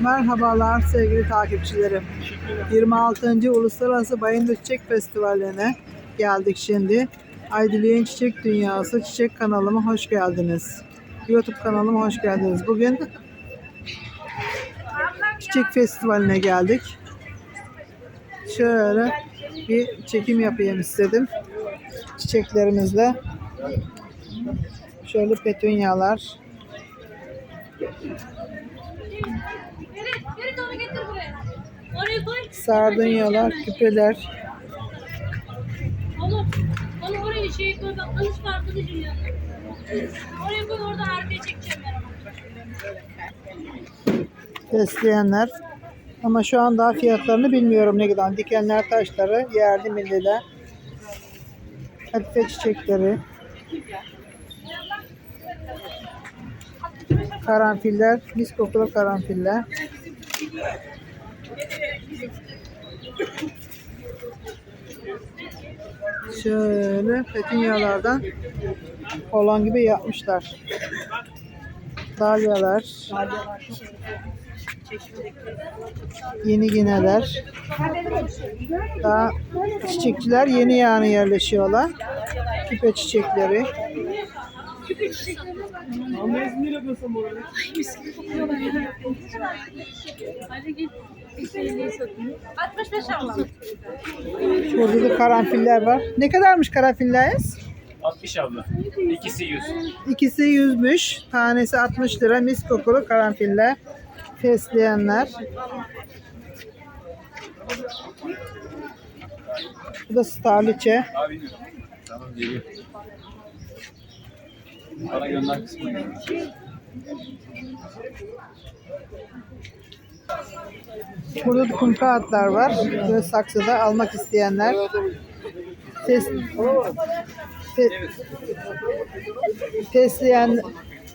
Merhabalar sevgili takipçilerim. 26. Uluslararası Bayındır Çiçek Festivali'ne geldik şimdi. Aydilek'in Çiçek Dünyası Çiçek kanalıma hoş geldiniz. YouTube kanalıma hoş geldiniz. Bugün Çiçek Festivali'ne geldik. Şöyle bir çekim yapayım istedim. Çiçeklerimizle. Şöyle petunyalar. Ferit, Ferit onu getir buraya. Oraya koy. Sardunyalar, küpeler. Oğlum, onu oraya şey koy. Bak kılıç var kılıcın yanında. Oraya koy orada arkaya çekeceğim ben besleyenler. Ama şu an daha fiyatlarını bilmiyorum ne kadar. Dikenler taşları, yerli milliler. Kadife çiçekleri. Karanfiller, mis kokulu karanfiller. Şöyle petunyalardan olan gibi yapmışlar. Dalyalar. Yeni gineler. Daha çiçekçiler yeni yani yerleşiyorlar. Küpe çiçekleri. Hadi git. Bir şeyini satayım. 65 abla. Burada da karanfiller var. Ne kadarmış karanfiller? 60 abla. İkisi 100. İkisi yüzmüş. Tanesi 60 lira. Mis kokulu karanfiller. Fesleyenler. Bu da starliçe. Abi. Tamam geliyor. Bana gönder kısmı. Burada da kumka atlar var. Böyle saksıda almak isteyenler. Fes, fe, fesleyen,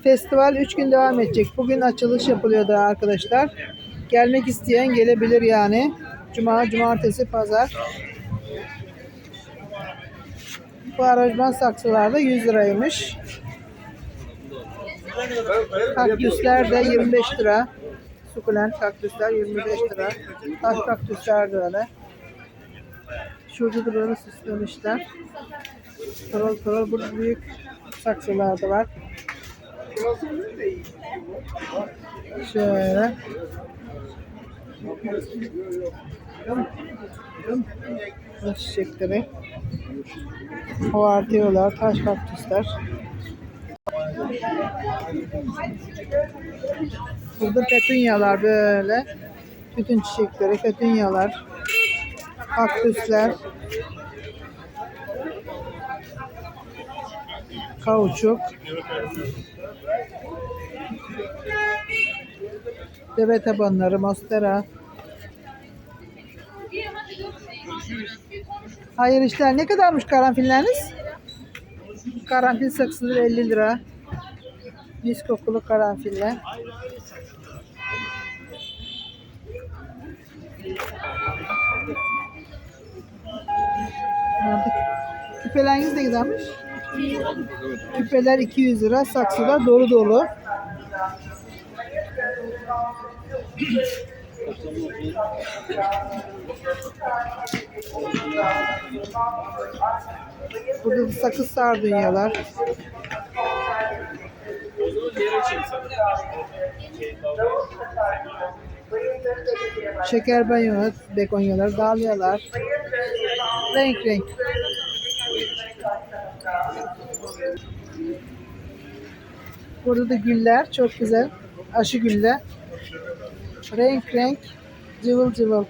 festival 3 gün devam edecek. Bugün açılış yapılıyordu arkadaşlar. Gelmek isteyen gelebilir yani. Cuma, cumartesi, pazar. Bu aranjman saksılarda 100 liraymış. Kaktüsler de 25 lira. Sukulent kaktüsler 25 lira. Taş kaktüsler de öyle. Şurada da böyle süslemişler. Pırıl pırıl burada büyük saksılar da var. Şöyle. Bu çiçekleri. Hovartıyorlar. Taş kaktüsler. Burada petunyalar böyle. Bütün çiçekleri, petunyalar, kaktüsler, kauçuk, deve tabanları, monstera. Hayır işler ne kadarmış karanfilleriniz? Karanfil saksıları 50 lira. Mis kokulu karanfiller. Küpeleriniz ne kadarmış? Küpeler 200 lira. Saksıda dolu dolu. Burada da sakız sardunyalar. Şeker banyolar, begonyalar, dalyalar. Renk renk. Burada da güller çok güzel. Aşı güller. Renk renk. Cıvıl cıvıl.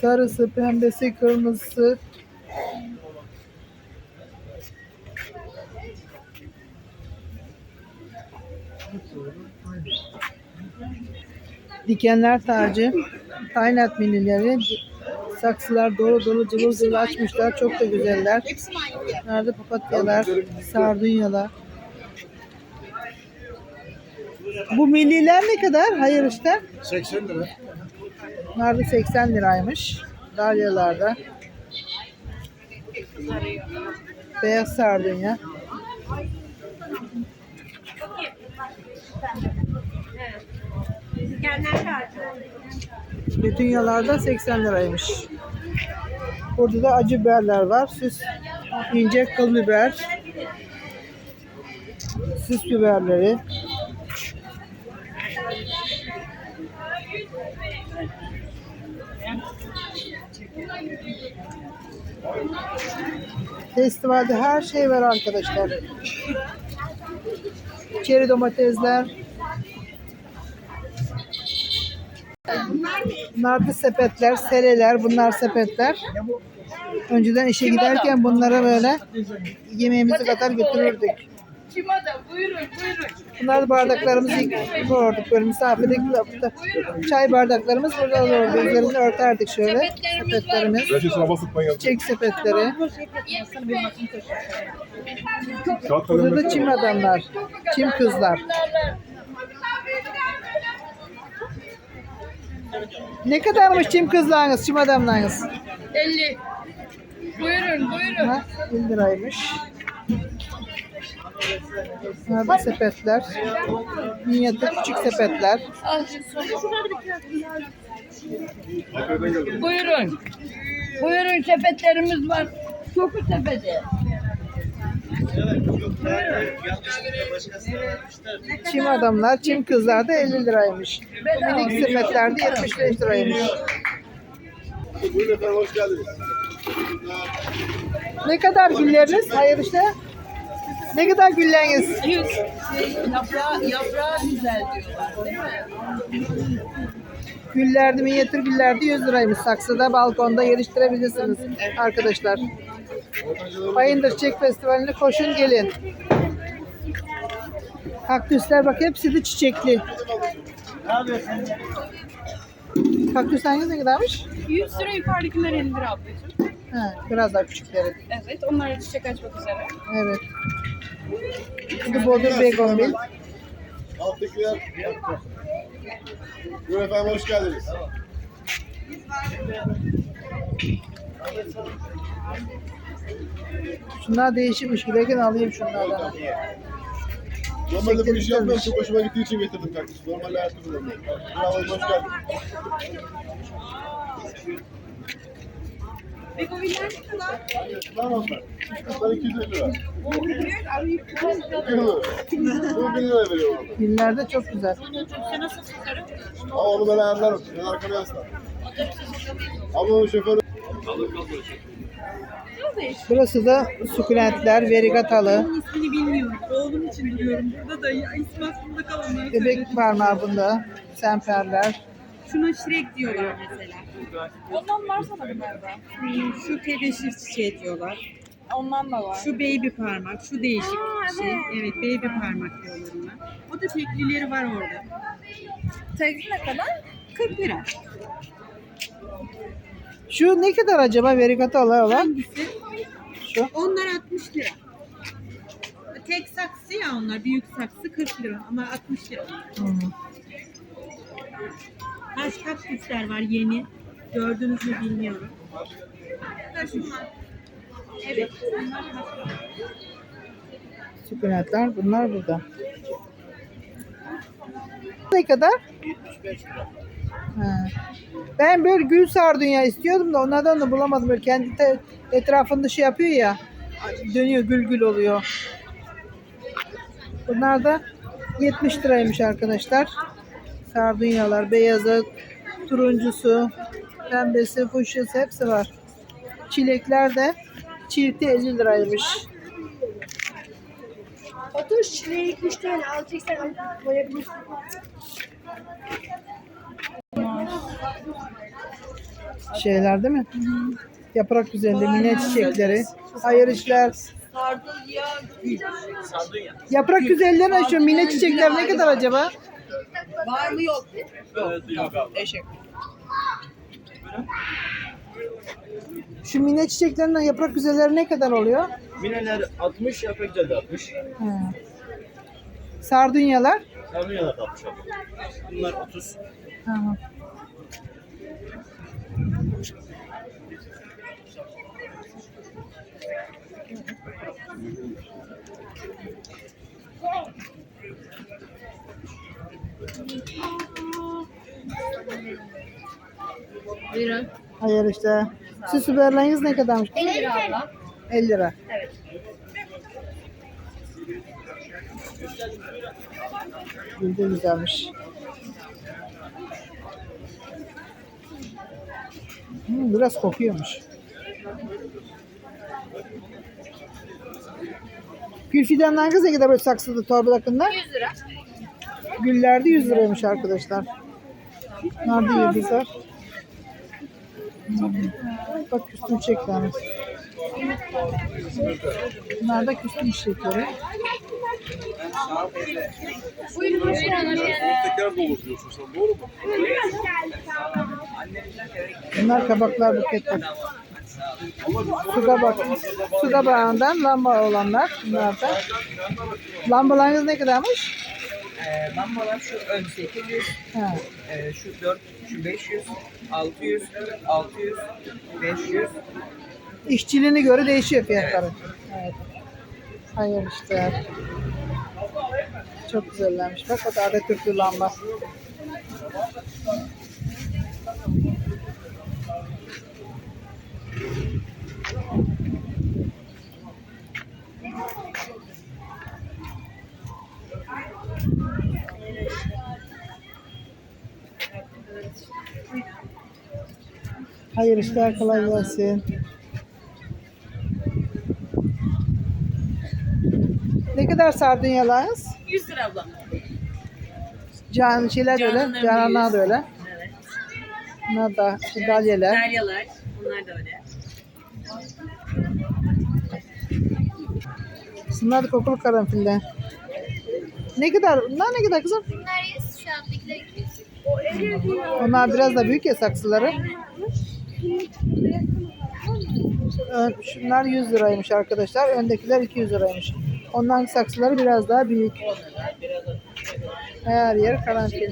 Sarısı, pembesi, kırmızısı. Dikenler tacı, kaynat minileri, saksılar dolu dolu cıvıl cıvıl açmışlar. Çok da güzeller. Nerede papatyalar, sardunyalar. Bu milliler ne kadar? Hayır işte. 80 lira. Bunlar da 80 liraymış. Dalyalarda. Beyaz sardunya. Petunyalarda 80 liraymış. Burada da acı biberler var. Süs ince kıl biber. Süs biberleri. Festivalde her şey var arkadaşlar. Çeri domatesler. Bunlar da sepetler, sereler. Bunlar sepetler. Önceden işe giderken bunlara böyle yemeğimizi kadar götürürdük. Kim adam? Buyurun buyurun. Bunlar da bardaklarımızı koyurduk böyle misafirlik çay bardaklarımız burada olurdu. Üzerinde örterdik şöyle sepetlerimiz. Reçesine basıp ben yazdım. Çek sepetleri. Burada da çim adamlar. Çim kızlar. Ne kadarmış çim kızlarınız, çim adamlarınız? 50. Buyurun buyurun. Ha, 1 liraymış. Bunlar sepetler. Minyatür küçük sepetler. Buyurun. Buyurun sepetlerimiz var. Koku sepeti. Çim adamlar, çim kızlar da 50 liraymış. Minik sepetler de 75 liraymış. Buyurun efendim hoş geldiniz. Ne kadar gülleriniz? Hayır işte. Ne kadar gülleriniz? Yüz. Şey, yaprağı, yaprağı güzel diyorlar değil mi? Güllerde, minyatür güllerde 100 liraymış. Saksıda, balkonda geliştirebilirsiniz arkadaşlar. Bayındır Çiçek Festivali'ne koşun gelin. Kaktüsler bak hepsi de çiçekli. Kaktüs hangisi ne kadarmış? 100 lira yukarıdakiler 50 lira ablacığım. Ha, biraz daha küçükleri. Evet, onlar da çiçek açmak üzere. Evet. Bu bodur begonvil. Alttakiler. Buyurun efendim hoş geldiniz. Şunlar değişikmiş. Giderken alayım şunlardan. Normalde bu işi yapmıyorum. Çok hoşuma gittiği için getirdim kardeşim. Normalde her türlü olmuyor. Bravo hoş geldin. Begoviller ne kadar? Tamam onlar. Bunlar 250 lira. 2 lira. Bu 1000 lira veriyorum orada. Güllerde çok güzel. Ama onu ben ayarlarım. Ben arkama yaslan. Ama o şoförü Burası da sukulentler, verigatalı. İsmini bilmiyorum. Oğlum için biliyorum. Burada da ya, ismi aklımda kalanları Bebek parmağı bunda. Semperler. Şuna şirek diyorlar mesela. Ondan var sanırım galiba. Hmm, şu tebeşir çiçeği diyorlar. Ondan da var. Şu baby parmak, şu değişik bir şey. Evet, baby parmak diyorlar ona. O da teklileri var orada. Tekli ne kadar? 40 lira. Şu ne kadar acaba verigatalı olan? Hangisi? Şu. Onlar 60 lira. Tek saksı ya onlar. Büyük saksı 40 lira ama 60 lira. Hmm. Taş kaktüsler var yeni. Gördünüz mü bilmiyorum. Şunlar. Evet. Sukulentler bunlar burada. Ne kadar? Ha. Ben böyle gül sardunya istiyordum da onlardan da bulamadım. Böyle kendi te- etrafında şey yapıyor ya. Dönüyor gül gül oluyor. Bunlar da 70 liraymış arkadaşlar. Sardunyalar, beyazı, turuncusu, pembesi, fuşyası hepsi var. Çilekler de çifti 50 liraymış. Otur çileği 3 tane alacaksan alıp koyabilirsin. şeyler değil mi? Yaprak üzerinde mine çiçekleri. Hayır işler. Yaprak güzelleri şu mine çiçekler ne kadar acaba? Var mı yok mu? Şu mine çiçeklerin yaprak güzelleri ne kadar oluyor? Mineler 60, yaprak güzel de 60. Ha. Sardunyalar. Sardunya da 60 abi. Bunlar 30. Tamam. Buyurun. Hayır işte. Süs biberleriniz ne kadarmış? 50 lira abla. 50 lira. Evet. Gül de güzelmiş. Hmm, biraz kokuyormuş. Gül fidanlarınız ne kadar böyle saksıda torba takımda? 100 lira. Güller de 100 liraymış arkadaşlar. Da yıldızlar. Bak küstüm çiçekler. Bunlar da küstüm çiçekleri. Buyurun. Hoş geldiniz. Bunlar kabaklar buketler. Suda bak. Suda bağından lamba olanlar. Bunlar da. Lambalarınız ne kadarmış? Ee, lambalar şu ön 800, Ha. e, şu 4, şu 500, 600, 600, 500. İşçiliğine göre değişiyor fiyatları. Evet. Hayır işte. Çok güzellermiş. Bak o da Atatürk'lü lamba. Hayır işler kolay gelsin. Ne kadar sardunyalarınız? 100 lira abla. Can şeyler de öyle. Cananlar da yüz. öyle. Evet. Bunlar da şu dalyeler. Deryalar, bunlar da öyle. Bunlar da kokulu karanfiller. Ne kadar? Bunlar ne kadar kızım? Bunlar 100. Şu 200. Onlar biraz da büyük ya saksıları. Ön- Şunlar 100 liraymış arkadaşlar. Öndekiler 200 liraymış. Onların saksıları biraz daha büyük. Her yer karanfil.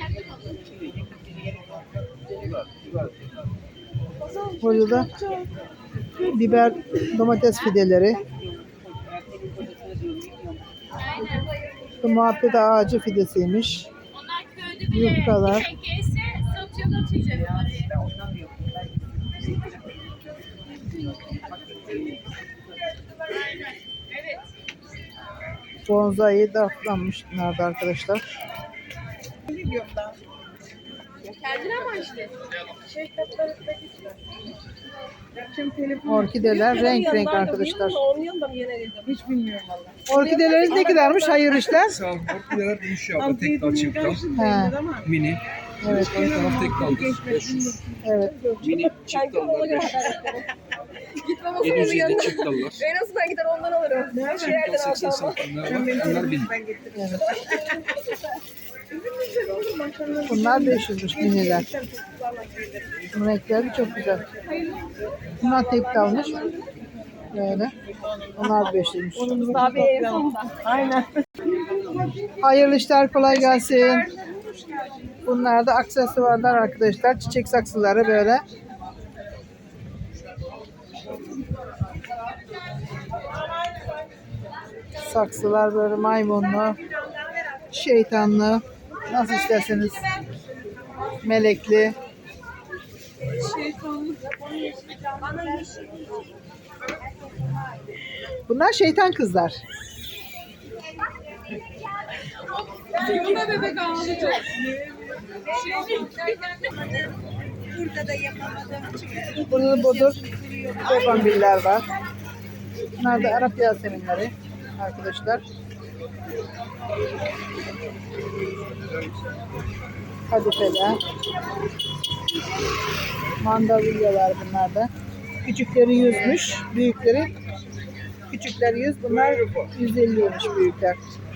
Burada da biber, domates fideleri. Bu muhabbet ağacı fidesiymiş. Yufkalar. Bonsai daflanmış bunlar da arkadaşlar. Kendine ama işte. Orkideler renk renk arkadaşlar. Hiç bilmiyorum valla. Orkideleriniz ne kadarmış? Hayır işler. Sağ ol. Orkideler değişiyor abla. Tek dal çift dal. He, Mini. evet, Ön taraf tek daldır. 500. evet. Mini çift 500. 750 çift dallar. En azından gider ondan alırım. Her Çift dal 80 santimler var. Onlar 1000. Bunlar 500'müş miniler. Bu renkleri çok güzel. Bunlar tek kalmış. Böyle. Onlar 500'müş. Abi en sonunda. Aynen. Hayırlı işler kolay gelsin. Bunlar da aksesuarlar arkadaşlar. Çiçek saksıları böyle. Saksılar böyle maymunlu, şeytanlı, nasıl isterseniz melekli. Bunlar şeytan kızlar. Buna bebek ağlayacak. Burada da bodur bobambiller var. Bunlar da Arap yaseminleri arkadaşlar. Kadifeler. Mandalyalar bunlar da. Küçükleri yüzmüş, büyükleri küçükleri yüz, bunlar 150'ymiş büyükler.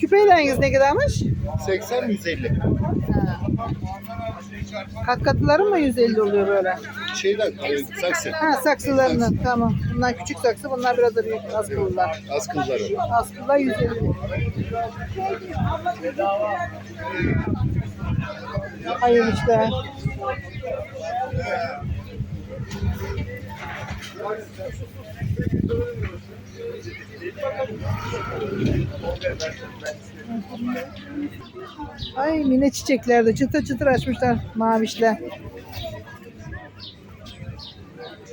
Küpeleriniz ne kadarmış? 80 150. Kat katıları mı 150 oluyor böyle? Şeyden e, saksı. Ha saksılarının tamam. Bunlar küçük saksı bunlar biraz da büyük askılılar. Askılları. Askılar 150. Hayırlı işler. Ay mine çiçekler de çıtır çıtır açmışlar mavişler.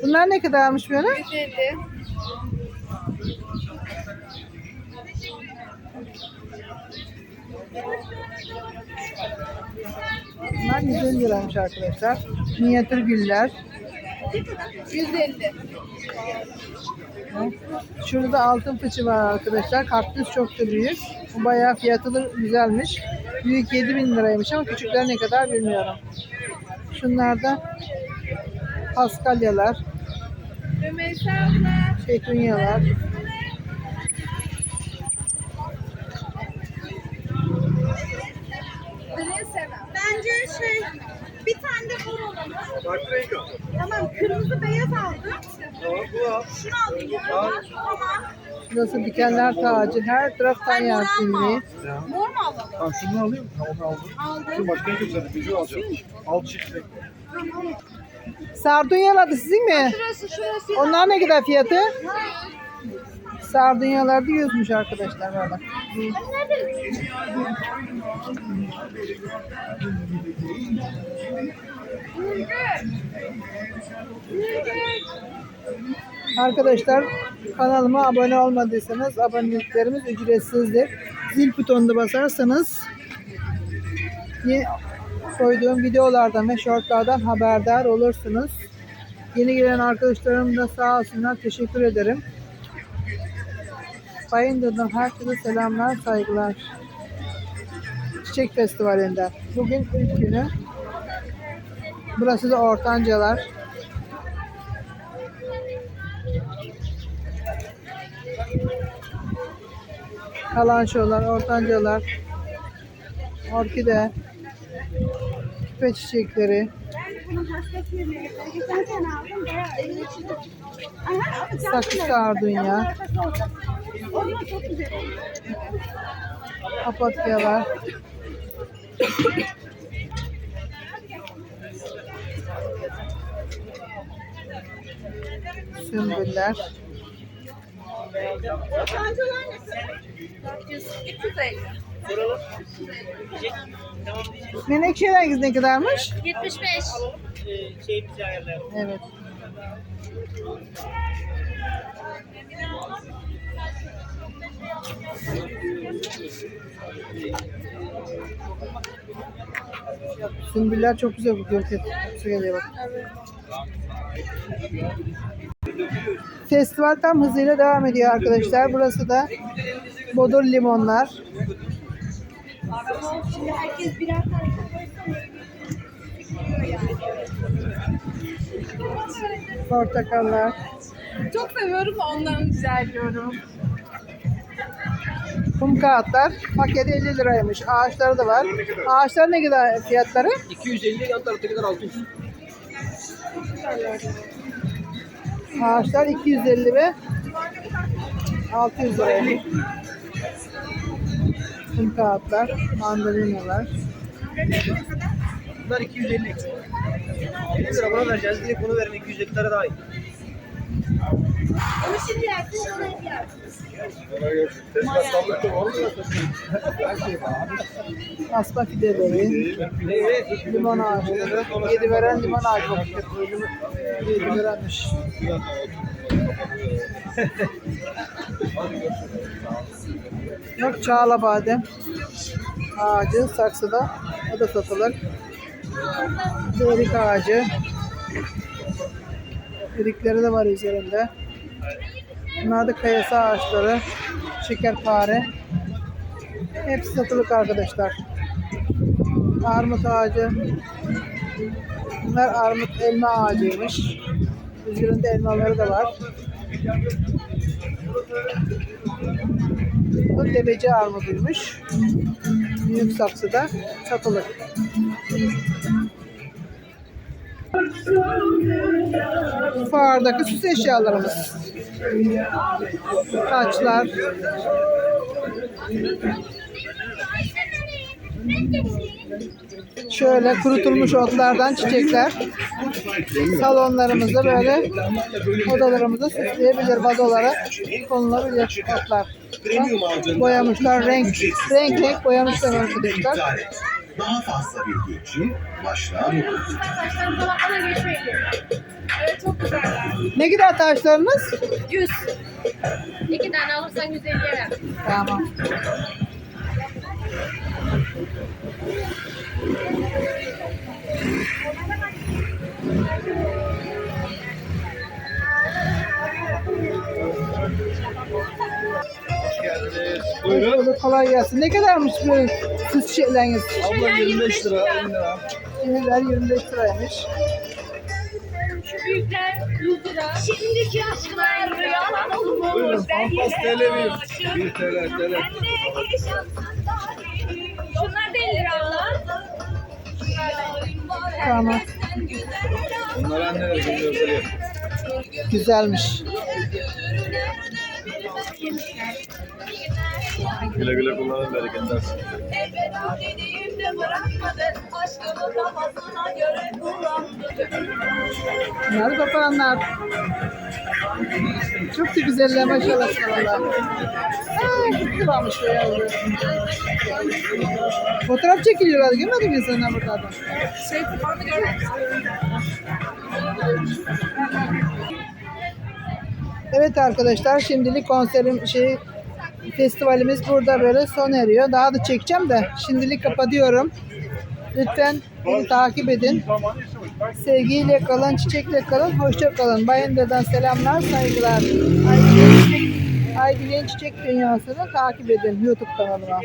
Bunlar ne kadarmış böyle? 150. Bunlar 150 liraymış arkadaşlar. Minyatür güller. 150. Şurada da altın fıçı var arkadaşlar. Kaktüs çok da büyük. Bu bayağı fiyatı da güzelmiş. Büyük 7000 liraymış ama küçükler ne kadar bilmiyorum. Şunlar da paskalyalar, Rümeysa abla. petunyalar. Bence şey bir tane de mor olalım. Tamam kırmızı beyaz aldım. Şunu alayım. Tamam. Burası dikenler tacı. Her taraf tan yasinliği. Mor mu alalım? Tamam şunu alayım. Tamam aldım. Aldım. Şu başka yok zaten. Bir alacağım. Al çift. Sardunyalar da sizin mi? Şurası şurası. Onlar ne kadar fiyatı? Sardunyalar da 100'müş arkadaşlar böyle. Arkadaşlar kanalıma abone olmadıysanız aboneliklerimiz ücretsizdir. Zil butonuna basarsanız koyduğum videolardan ve shortlardan haberdar olursunuz. Yeni gelen arkadaşlarım da sağ olsunlar. Teşekkür ederim. Bayındır'dan herkese selamlar, saygılar. Çiçek Festivali'nden. Bugün ilk günü. Burası da Ortancalar. Kalançolar, ortancalar, orkide, küpe çiçekleri, saksı sardunya, Onlar çok güzel. sümbüller, Ortancalar nasıl? 400. 350. menekşeleriniz ne kadarmış? 75. Evet. Sümbüller çok güzel bu görket. Su geliyor bak. Festival tam hızıyla devam ediyor arkadaşlar. Burası da Bodur limonlar. Şimdi herkes birer tane Portakallar. Çok seviyorum da ondan güzel diyorum. Kum kağıtlar. Paket 50 liraymış. Ağaçları da var. Ağaçlar ne kadar fiyatları? 250 yan taraftakiler 600. Ağaçlar 250 ve 600 liraymış. Kum kağıtlar, mandalinalar. Bunlar 250. 50 lira buna vereceğiz. Direkt bunu verin 250 lira daha iyi. Onu şimdi yersin, onu hep yersin. Tezgah sandıkta var mı? Asma fideleri, limon ağaçları, yedi veren limon ağacı. Yedi verenmiş. Yok çağla badem ağacı saksıda. O da satılır. Erik ağacı. Erikleri de var üzerinde. Bunlar da kayası ağaçları. Şekerpare. Hepsi satılık arkadaşlar. Armut ağacı. Bunlar armut elma ağacıymış. Üzerinde elmaları da var. Bu debeci armuduymuş. Büyük saksıda satılık. Fuardaki süs eşyalarımız. Taçlar. Şöyle kurutulmuş otlardan çiçekler. Salonlarımızda böyle odalarımızda süsleyebilir vazolara konulabilir otlar. Boyamışlar renk renk renk boyamışlar arkadaşlar. Daha fazla bilgi için başlığa bakın. Bana geçmeyin. Evet çok güzeller. Ne kadar taşlarınız? 100. İki tane alırsan 150'ye ver. Tamam. Buyurun. Böyle kolay gelsin. Ne kadarmış bu süs çiçekleriniz? Abla 25 lira. 50 lira. Şeyler 25 liraymış. Şu büyükler 100 lira. Şimdiki aşklar rüyalar olur. Buyurun. Pampas TL 1. 1 TL TL. Şunlar da 50 lira abla. Tamam. Bunlar anneler geliyor. Güzelmiş. Güle güle kullanın bereket versin. Bunları koparanlar. Çok da güzeller maşallah sana. Aa, gitti varmış be yavrum. Fotoğraf çekiliyorlar. Görmedin mi sen burada da? Şey tutanı görmedim. Evet arkadaşlar şimdilik konserim şey festivalimiz burada böyle son eriyor. Daha da çekeceğim de şimdilik kapatıyorum. Lütfen beni takip edin. Sevgiyle kalın, çiçekle kalın, hoşça kalın. Bayındır'dan selamlar, saygılar. Aydil'in Çiçek, Çiçek Dünyası'nı takip edin YouTube kanalıma.